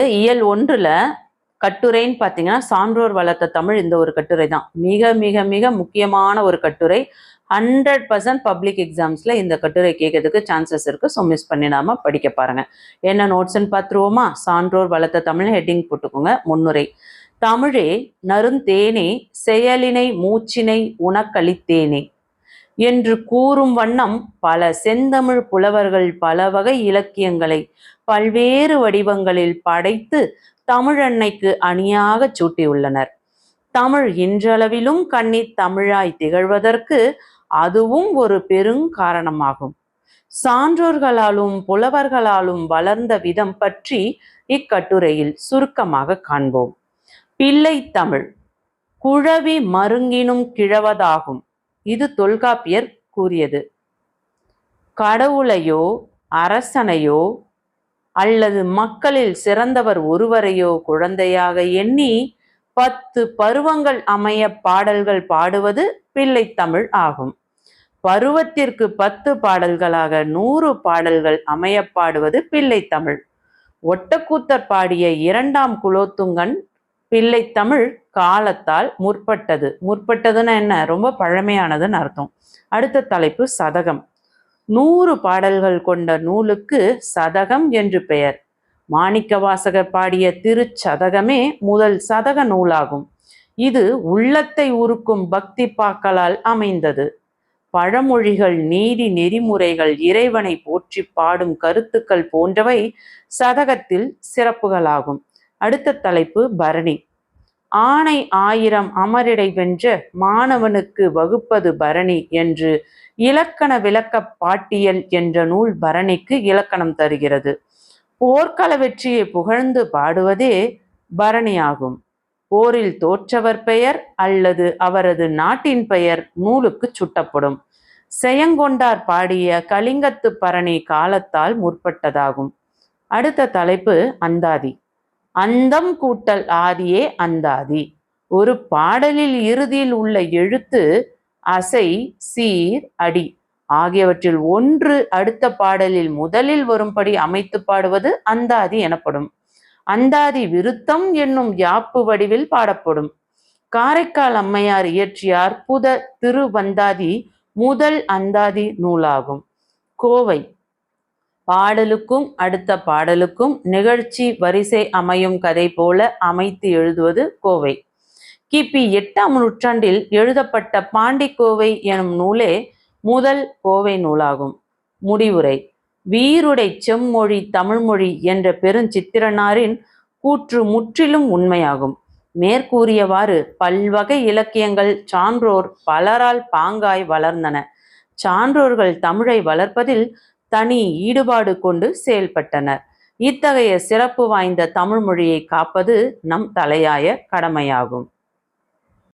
இயல் ஒன்றுல கட்டுரைன்னு பார்த்தீங்கன்னா சான்றோர் வளர்த்த தமிழ் இந்த ஒரு கட்டுரை தான். மிக மிக மிக முக்கியமான ஒரு கட்டுரை. ஹண்ட்ரட் பர்சன்ட் பப்ளிக் எக்ஸாம்ஸில் இந்த கட்டுரை கேட்கறதுக்கு சான்சஸ் இருக்குது ஸோ மிஸ் பண்ணிடாம படிக்க பாருங்க. என்ன நோட்ஸ்ன்னு பார்த்துருவோமா சான்றோர் வளர்த்த தமிழ் ஹெட்டிங் போட்டுக்கோங்க. முன்னுரை. தமிழே நருந்தேனே செயலினை மூச்சினை உனக்களித்தேனே. என்று கூறும் வண்ணம் பல செந்தமிழ் புலவர்கள் பல வகை இலக்கியங்களை பல்வேறு வடிவங்களில் படைத்து தமிழன்னைக்கு அணியாக சூட்டியுள்ளனர். தமிழ் இன்றளவிலும் கன்னி தமிழாய் திகழ்வதற்கு அதுவும் ஒரு பெருங்காரணமாகும் சான்றோர்களாலும் புலவர்களாலும் வளர்ந்த விதம் பற்றி இக்கட்டுரையில் சுருக்கமாக காண்போம். பிள்ளை தமிழ் குழவி மருங்கினும் கிழவதாகும். இது தொல்காப்பியர் கூறியது. கடவுளையோ அரசனையோ அல்லது மக்களில் சிறந்தவர் ஒருவரையோ குழந்தையாக எண்ணி பத்து பருவங்கள் அமைய பாடல்கள் பாடுவது பிள்ளைத்தமிழ் ஆகும். பருவத்திற்கு பத்து பாடல்களாக நூறு பாடல்கள் அமைய பாடுவது பிள்ளைத்தமிழ். ஒட்டக்கூத்தர் பாடிய இரண்டாம் குலோத்துங்கன் பிள்ளைத்தமிழ் காலத்தால் முற்பட்டது. முற்பட்டதுன்னா என்ன? ரொம்ப பழமையானதுன்னு அர்த்தம். அடுத்த தலைப்பு சதகம். நூறு பாடல்கள் கொண்ட நூலுக்கு சதகம் என்று பெயர். மாணிக்கவாசகர் பாடிய திருச்சதகமே முதல் சதக நூலாகும். இது உள்ளத்தை உருக்கும் பக்தி பாக்களால் அமைந்தது. பழமொழிகள் நீதி நெறிமுறைகள் இறைவனை போற்றி பாடும் கருத்துக்கள் போன்றவை சதகத்தில் சிறப்புகளாகும். அடுத்த தலைப்பு பரணி. ஆணை ஆயிரம் அமரிடை வென்ற மாணவனுக்கு வகுப்பது பரணி என்று இலக்கண விளக்க பாட்டியல் என்ற நூல் பரணிக்கு இலக்கணம் தருகிறது. போர்க்கள வெற்றியை புகழ்ந்து பாடுவதே பரணியாகும். போரில் தோற்றவர் பெயர் அல்லது அவரது நாட்டின் பெயர் நூலுக்கு சுட்டப்படும். செயங்கொண்டார் பாடிய கலிங்கத்து பரணி காலத்தால் முற்பட்டதாகும். அடுத்த தலைப்பு அந்தாதி. அந்தம் கூட்டல் ஆதியே அந்தாதி. ஒரு பாடலில் இறுதியில் உள்ள எழுத்து அசை சீர் அடி ஆகியவற்றில் ஒன்று அடுத்த பாடலில் முதலில் வரும்படி அமைத்து பாடுவது அந்தாதி எனப்படும். அந்தாதி விருத்தம் என்னும் யாப்பு வடிவில் பாடப்படும். காரைக்கால் அம்மையார் இயற்றிய அற்புத திருவந்தாதி முதல் அந்தாதி நூலாகும். கோவை பாடலுக்கும் அடுத்த பாடலுக்கும் நிகழ்ச்சி வரிசை அமையும் கதை போல அமைத்து எழுதுவது கோவை. கிபி எட்டாம் நூற்றாண்டில் எழுதப்பட்ட பாண்டிக்கோவை எனும் நூலே முதல் கோவை நூலாகும். முடிவுரை வீருடை செம்மொழி தமிழ்மொழி என்ற பெருஞ்சித்திரனாரின் கூற்று முற்றிலும் உண்மையாகும். மேற்கூறியவாறு பல்வகை இலக்கியங்கள் சான்றோர் பலரால் பாங்காய் வளர்ந்தன. சான்றோர்கள் தமிழை வளர்ப்பதில் தனி ஈடுபாடு கொண்டு செயல்பட்டனர். இத்தகைய சிறப்பு வாய்ந்த தமிழ் மொழியை காப்பது நம் தலையாய கடமையாகும்.